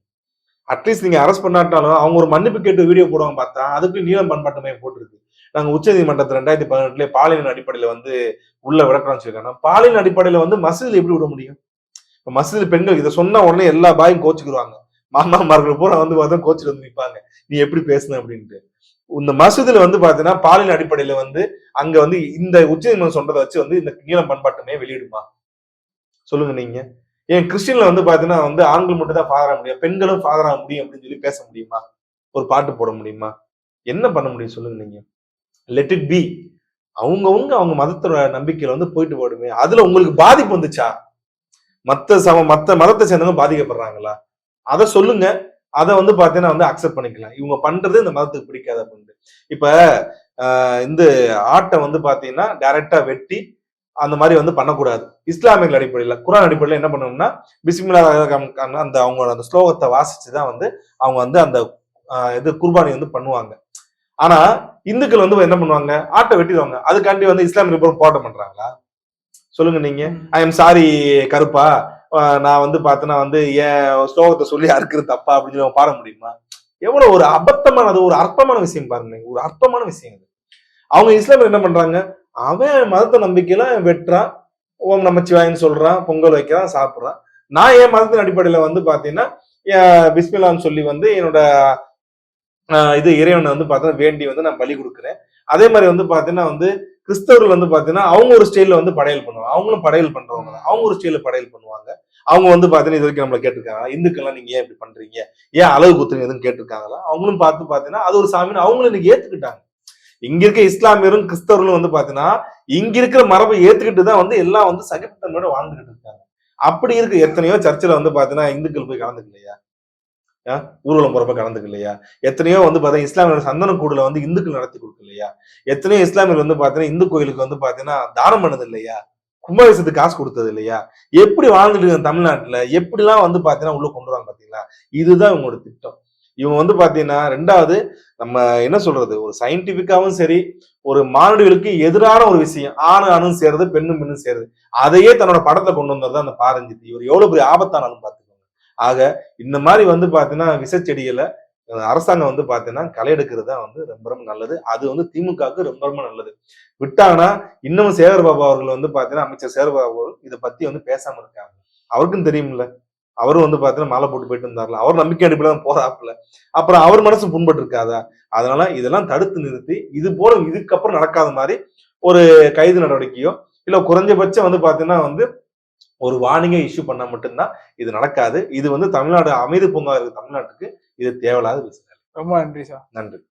அட்லீஸ்ட் நீங்க அரெஸ்ட் பண்ணாட்டாலும் அவங்க ஒரு மன்னிப்பு கேட்டு வீடியோ போடுவாங்க பார்த்தா அதுக்கு நீளம் பண்பாட்டு மையம் போட்டிருக்கு. நாங்க உச்ச நீதிமன்றத்தில் ரெண்டாயிரத்தி பதினெட்டுல பாலியல் அடிப்படையில வந்து உள்ள விளக்கணும்னு சொல்லியிருக்காங்க பாலியல் அடிப்படையில வந்து மசூதியில் எப்படி விட முடியும்? இப்ப மசூதியில் பெண்கள் இதை சொன்ன உடனே எல்லா பாயும் கோச்சுக்குருவாங்க மாமாமார்கள் பூரா வந்து பார்த்தா கோச்சில் வந்து நிற்பாங்க நீ எப்படி பேசுன அப்படின்ட்டு. இந்த மசூதியில வந்து பாத்தீங்கன்னா பாலியல் அடிப்படையில வந்து அங்க வந்து இந்த உச்ச நீதிமன்றம் சொன்னதை வச்சு வந்து இந்த நீளம் பண்பாட்டுமே வெளியிடுமா? சொல்லுங்க நீங்க. ஏன் கிறிஸ்டின்ல வந்து பாத்தீங்கன்னா வந்து ஆண்கள் மட்டும் தான் ஃபாதர் ஆக முடியும். பெண்களும் ஃபாதர் ஆக முடியும் அப்படின்னு சொல்லி பேச முடியுமா? ஒரு பாட்டு போட முடியுமா? என்ன பண்ண முடியும் சொல்லுங்க நீங்க. லெட் இட் பி அவங்கவுங்க அவங்க மதத்தோட நம்பிக்கையில வந்து போயிட்டு போடுமே அதுல உங்களுக்கு பாதிப்பு வந்துச்சா? மத்த சம மத்த மதத்தை சேர்ந்தவங்க பாதிக்கப்படுறாங்களா? அதை சொல்லுங்க. அதை வந்து பாத்தீங்கன்னா வந்து அக்செப்ட் பண்ணிக்கலாம். இவங்க பண்றது இந்த மதத்துக்கு பிடிக்காது அப்படின்ட்டு இப்ப இந்த ஆட்டை வந்து பாத்தீங்கன்னா டைரக்டா வெட்டி அந்த மாதிரி வந்து பண்ணக்கூடாது. இஸ்லாமியர்கள் அடிப்படையில குரான் அடிப்படையில என்ன பண்ணணும்னா பிஸ்மில்லா அந்த அவங்களோட அந்த ஸ்லோகத்தை வாசிச்சு தான் வந்து அவங்க வந்து அந்த இது குர்பானி வந்து பண்ணுவாங்க. ஆனா இந்துக்கள் வந்து என்ன பண்ணுவாங்க? ஆட்டை வெட்டிடுவாங்க. அதுக்காண்டி வந்து இஸ்லாமிய ரிப்போர்ட் பண்றாங்களா? சொல்லுங்க நீங்க. ஐ எம் சாரி கருப்பா. நான் வந்து பார்த்தேன்னா வந்து என் ஸ்லோகத்தை சொல்லி அறுக்கிறது தப்பா அப்படின்னு சொல்லி பாட முடியுமா? எவ்வளவு ஒரு அபத்தமானது ஒரு அற்பமான விஷயம் பாருங்க ஒரு அற்பமான விஷயம் அவங்க இஸ்லாமியர் என்ன பண்றாங்க? அவன் மதத்தை நம்பிக்கையில வெட்டுறான். ஓம் நமச்சிவாயின்னு சொல்றான் பொங்கல் வைக்கிறான் சாப்பிட்றான். நான் என் மதத்தின் அடிப்படையில வந்து பாத்தீங்கன்னா பிஸ்மிலான்னு சொல்லி வந்து என்னோட இது இறைவனை வந்து பார்த்தீங்கன்னா வேண்டி வந்து நான் பலி கொடுக்குறேன். அதே மாதிரி வந்து பாத்தீங்கன்னா வந்து கிறிஸ்தவர்கள் வந்து பாத்தீங்கன்னா அவங்க ஒரு ஸ்டைலில் வந்து படையல் பண்ணுவாங்க. அவங்களும் படையல் பண்றவங்க தான். அவங்க ஒரு ஸ்டைல படையல் பண்ணுவாங்க. அவங்க வந்து பாத்தீங்கன்னா இது வரைக்கும் நம்மள கேட்டிருக்காங்க இந்துக்கள்லாம் நீங்க ஏன் இப்படி பண்றீங்க? ஏன் அளவு குத்துறீங்க எதுவும் கேட்டிருக்காங்களா? அவங்களும் பார்த்து பாத்தீங்கன்னா அது ஒரு சாமின்னு அவங்களும் இன்னைக்கு ஏத்துக்கிட்டாங்க. இங்க இருக்க இஸ்லாமியரும் கிறிஸ்தவர்களும் வந்து பாத்தீங்கன்னா இங்க இருக்கிற மரபை ஏத்துக்கிட்டு தான் வந்து எல்லாம் வந்து சகிப்புத்தன்மையோட வாழ்ந்துகிட்டு இருக்காங்க. அப்படி இருக்கு எத்தனையோ சர்ச்சில் வந்து பாத்தீங்கன்னா இந்துக்கள் போய் கலந்துக்கலையா ஊர்வலம் போறப்ப கலந்துக்கலையா எத்தனையோ வந்து பாத்தீங்கன்னா இஸ்லாமியர் சந்தன கூடுல வந்து இந்துக்கள் நடத்தி கொடுக்கலையா எத்தனையோ இஸ்லாமியர் வந்து பாத்தீங்கன்னா இந்து கோயிலுக்கு வந்து பாத்தீங்கன்னா தானம் பண்ணது இல்லையா? கும்பாபிஷத்துக்கு காசு கொடுத்தது இல்லையா? எப்படி வாழ்ந்துட்டு இருக்காங்க தமிழ்நாட்டுல எப்படிலாம் வந்து பாத்தீங்கன்னா உள்ள கொண்டு வராங்க பாத்தீங்களா? இதுதான் இவங்களோட திட்டம். இவங்க வந்து பாத்தீங்கன்னா ரெண்டாவது நம்ம என்ன சொல்றது? ஒரு சயின்டிபிக்காவும் சரி ஒரு மாணவிகளுக்கு எதிரான ஒரு விஷயம் ஆணு அணும் சேருது பெண்ணும் பெண்ணும் சேருது அதையே தன்னோட படத்தை கொண்டு வந்தது அந்த பாரஞ்சித். இவர் எவ்வளவு பெரிய ஆபத்தானாலும் பாத்துக்கோங்க ஆக இந்த மாதிரி வந்து பாத்தீங்கன்னா விசச்செடிகளை அரசாங்கம் வந்து பாத்தீங்கன்னா களை எடுக்கிறது தான் வந்து ரொம்ப ரொம்ப நல்லது. அது வந்து திமுகவுக்கு ரொம்ப ரொம்ப நல்லது. விட்டாங்கன்னா இன்னமும் சேகர் பாபு அவர்கள் வந்து பாத்தீங்கன்னா அமைச்சர் சேகர் பாபு அவர்கள் இதை பத்தி வந்து பேசாம இருக்காங்க. அவருக்கும் தெரியும்ல? அவரும் வந்து பாத்தீங்கன்னா மாலை போட்டு போயிட்டு இருந்தார்ல அவர் நம்பிக்கை அடிப்படையில் தான் போறாப்புல. அப்புறம் அவர் மனசு புண்பட்டு இருக்காதா அதனால இதெல்லாம் தடுத்து நிறுத்தி இது போல இதுக்கப்புறம் நடக்காத மாதிரி ஒரு கைது நடவடிக்கையோ இல்ல குறைஞ்சபட்சம் வந்து பாத்தீங்கன்னா வந்து ஒரு வார்னிங்கை இஷ்யூ பண்ணா மட்டும்தான் இது நடக்காது. இது வந்து தமிழ்நாடு அமைதி பூங்கா இருக்கு தமிழ்நாட்டுக்கு இது தேவையில்லாத விஷயம். ரொம்ப நன்றி சார். நன்றி.